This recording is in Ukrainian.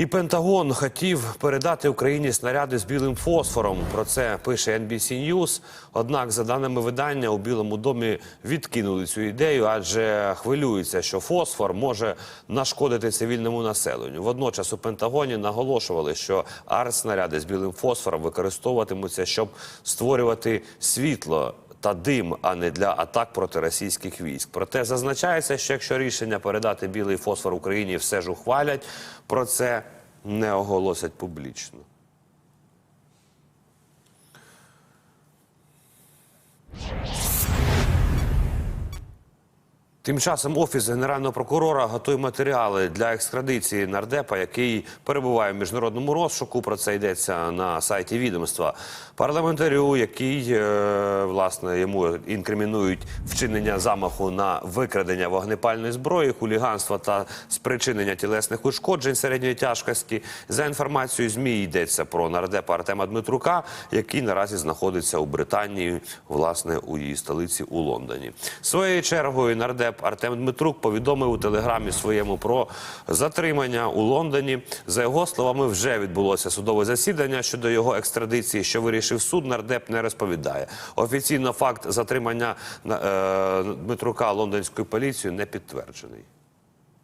І Пентагон хотів передати Україні снаряди з білим фосфором. Про це пише NBC News. Однак, за даними видання, у Білому домі відкинули цю ідею, адже хвилюються, що фосфор може нашкодити цивільному населенню. Водночас у Пентагоні наголошували, що артснаряди з білим фосфором використовуватимуться, щоб створювати світло та дим, а не для атак проти російських військ. Проте зазначається, що якщо рішення передати білий фосфор Україні все ж ухвалять, про це не оголосять публічно. Тим часом офіс генерального прокурора готує матеріали для екстрадиції нардепа, який перебуває в міжнародному розшуку. Про це йдеться на сайті відомства. Парламентарю, який е, власне йому інкримінують вчинення замаху на викрадення вогнепальної зброї, хуліганства та спричинення тілесних ушкоджень середньої тяжкості. За інформацією змі йдеться про нардепа Артема Дмитрука, який наразі знаходиться у Британії, власне, у її столиці у Лондоні. Своєю чергою нардеп Артем Дмитрук повідомив у телеграмі своєму про затримання у Лондоні. За його словами, вже відбулося судове засідання щодо його екстрадиції, що вирішив суд. Нардеп не розповідає. Офіційно факт затримання е, Дмитрука лондонською поліцією не підтверджений.